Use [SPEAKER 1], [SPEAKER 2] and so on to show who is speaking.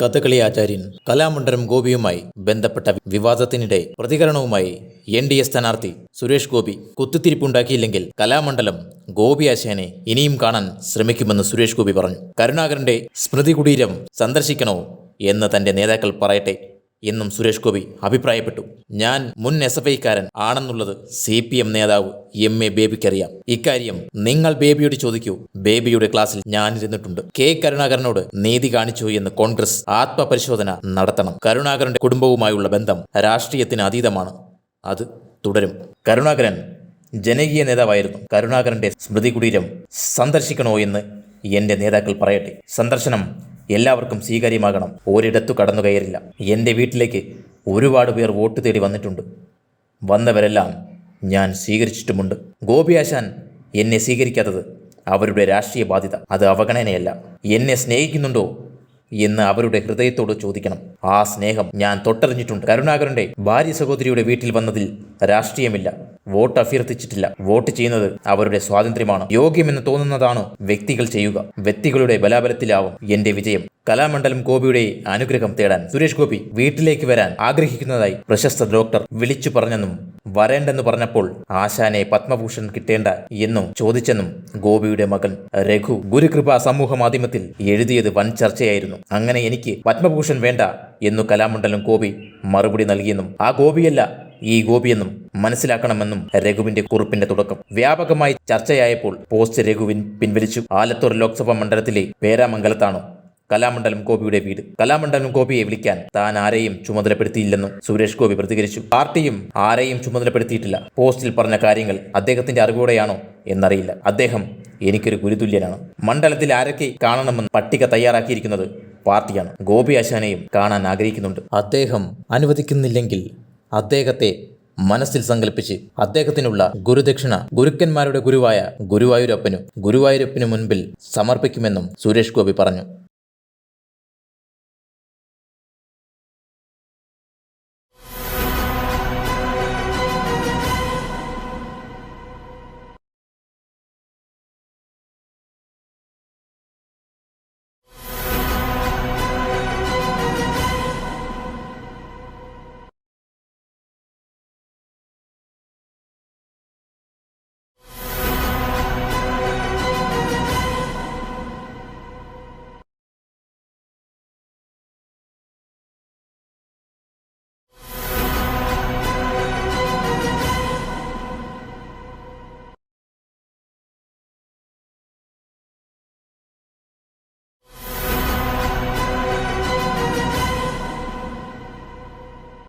[SPEAKER 1] കഥകളി ആചാര്യൻ കലാമണ്ഡലം ഗോപിയുമായി ബന്ധപ്പെട്ട വിവാദത്തിനിടെ പ്രതികരണവുമായി എൻ ഡി എ സ്ഥാനാർത്ഥി സുരേഷ് ഗോപി കുത്തിത്തിരിപ്പുണ്ടാക്കിയില്ലെങ്കിൽ കലാമണ്ഡലം ഗോപി ആശാനെ ഇനിയും കാണാൻ ശ്രമിക്കുമെന്ന് സുരേഷ് ഗോപി പറഞ്ഞു. കരുണാകരന്റെ സ്മൃതി കുടീരം സന്ദർശിക്കണോ എന്ന് തന്റെ നേതാക്കൾ പറയട്ടെ. എന്നും സുരേഷ് ഗോപി അഭിപ്രായപ്പെട്ടു. ഞാൻ മുൻ എസ് എഫ് ഐക്കാരൻ ആണെന്നുള്ളത് സി പി എം നേതാവ് എം എ ബേബിക്കറിയാം. ഇക്കാര്യം നിങ്ങൾ ബേബിയോട് ചോദിക്കൂ. ബേബിയുടെ ക്ലാസ്സിൽ ഞാനിരുന്നിട്ടുണ്ട്. കെ കരുണാകരനോട് നീതി കാണിച്ചു എന്ന് കോൺഗ്രസ് ആത്മപരിശോധന നടത്തണം. കരുണാകരന്റെ കുടുംബവുമായുള്ള ബന്ധം രാഷ്ട്രീയത്തിന് അതീതമാണ്. അത് തുടരും. കരുണാകരൻ ജനകീയ നേതാവായിരുന്നു. കരുണാകരന്റെ സ്മൃതി കുടീരം സന്ദർശിക്കണോ എന്ന് എന്റെ നേതാക്കൾ പറയട്ടെ. സന്ദർശനം എല്ലാവർക്കും സ്വീകാര്യമാകണം. ഒരിടത്തു കടന്നു കയറില്ല. എന്റെ വീട്ടിലേക്ക് ഒരുപാട് പേർ വോട്ട് തേടി വന്നിട്ടുണ്ട്. വന്നവരെല്ലാം ഞാൻ സ്വീകരിച്ചിട്ടുമുണ്ട്. ഗോപിയാശാൻ എന്നെ സ്വീകരിക്കാത്തത് അവരുടെ രാഷ്ട്രീയ ബാധ്യത. അത് അവഗണനയല്ല. എന്നെ സ്നേഹിക്കുന്നുണ്ടോ എന്ന് അവരുടെ ഹൃദയത്തോട് ചോദിക്കണം. ആ സ്നേഹം ഞാൻ തൊട്ടറിഞ്ഞിട്ടുണ്ട്. കരുണാകരന്റെ ഭാര്യ സഹോദരിയുടെ വീട്ടിൽ വന്നതിൽ രാഷ്ട്രീയമില്ല. വോട്ട് അഭ്യർത്ഥിച്ചിട്ടില്ല. വോട്ട് ചെയ്യുന്നത് അവരുടെ സ്വാതന്ത്ര്യമാണ്. യോഗ്യമെന്ന് തോന്നുന്നതാണ് വ്യക്തികൾ ചെയ്യുക. വ്യക്തികളുടെ ബലാബലത്തിലാവും എന്റെ വിജയം. കലാമണ്ഡലം ഗോപിയുടെ അനുഗ്രഹം തേടാൻ സുരേഷ് ഗോപി വീട്ടിലേക്ക് വരാൻ ആഗ്രഹിക്കുന്നതായി പ്രശസ്ത ഡോക്ടർ വിളിച്ചു പറഞ്ഞെന്നും വരേണ്ടെന്ന് പറഞ്ഞപ്പോൾ ആശാനെ പത്മഭൂഷൺ കിട്ടേണ്ട എന്നും ചോദിച്ചെന്നും ഗോപിയുടെ മകൻ രഘു ഗുരുകൃപ സമൂഹ മാധ്യമത്തിൽ എഴുതിയത് വൻ ചർച്ചയായിരുന്നു. അങ്ങനെ എനിക്ക് പത്മഭൂഷൺ വേണ്ട എന്നു കലാമണ്ഡലം ഗോപി മറുപടി നൽകിയെന്നും ആ ഗോപിയല്ല ഈ ഗോപിയെന്നും മനസ്സിലാക്കണമെന്നും രഘുവിന്റെ കുറിപ്പിന്റെ തുടക്കം. വ്യാപകമായി ചർച്ചയായപ്പോൾ പോസ്റ്റ് രഘുവിൻ പിൻവലിച്ചു. ആലത്തൂർ ലോക്സഭാ മണ്ഡലത്തിലെ പേരാമംഗലത്താണ്? കലാമണ്ഡലം ഗോപിയുടെ വീട്. കലാമണ്ഡലം ഗോപിയെ വിളിക്കാൻ താൻ ആരെയും ചുമതലപ്പെടുത്തിയില്ലെന്നും സുരേഷ് ഗോപി പ്രതികരിച്ചു. പാർട്ടിയും ആരെയും ചുമതലപ്പെടുത്തിയിട്ടില്ല. പോസ്റ്റിൽ പറഞ്ഞ കാര്യങ്ങൾ അദ്ദേഹത്തിന്റെ അറിവോടെയാണോ എന്നറിയില്ല. അദ്ദേഹം എനിക്കൊരു ഗുരുതുല്യനാണ്. മണ്ഡലത്തിൽ ആരൊക്കെ കാണണമെന്ന് പട്ടിക തയ്യാറാക്കിയിരിക്കുന്നത് പാർട്ടിയാണ്. ഗോപി ആശാനെയും കാണാൻ ആഗ്രഹിക്കുന്നുണ്ട്. അദ്ദേഹം അനുവദിക്കുന്നില്ലെങ്കിൽ അദ്ദേഹത്തെ മനസ്സിൽ സങ്കല്പിച്ച് അദ്ദേഹത്തിനുള്ള ഗുരുദക്ഷിണ ഗുരുക്കന്മാരുടെ ഗുരുവായ ഗുരുവായൂരപ്പനും ഗുരുവായൂരപ്പനു മുൻപിൽ സമർപ്പിക്കുമെന്നും സുരേഷ് ഗോപി പറഞ്ഞു.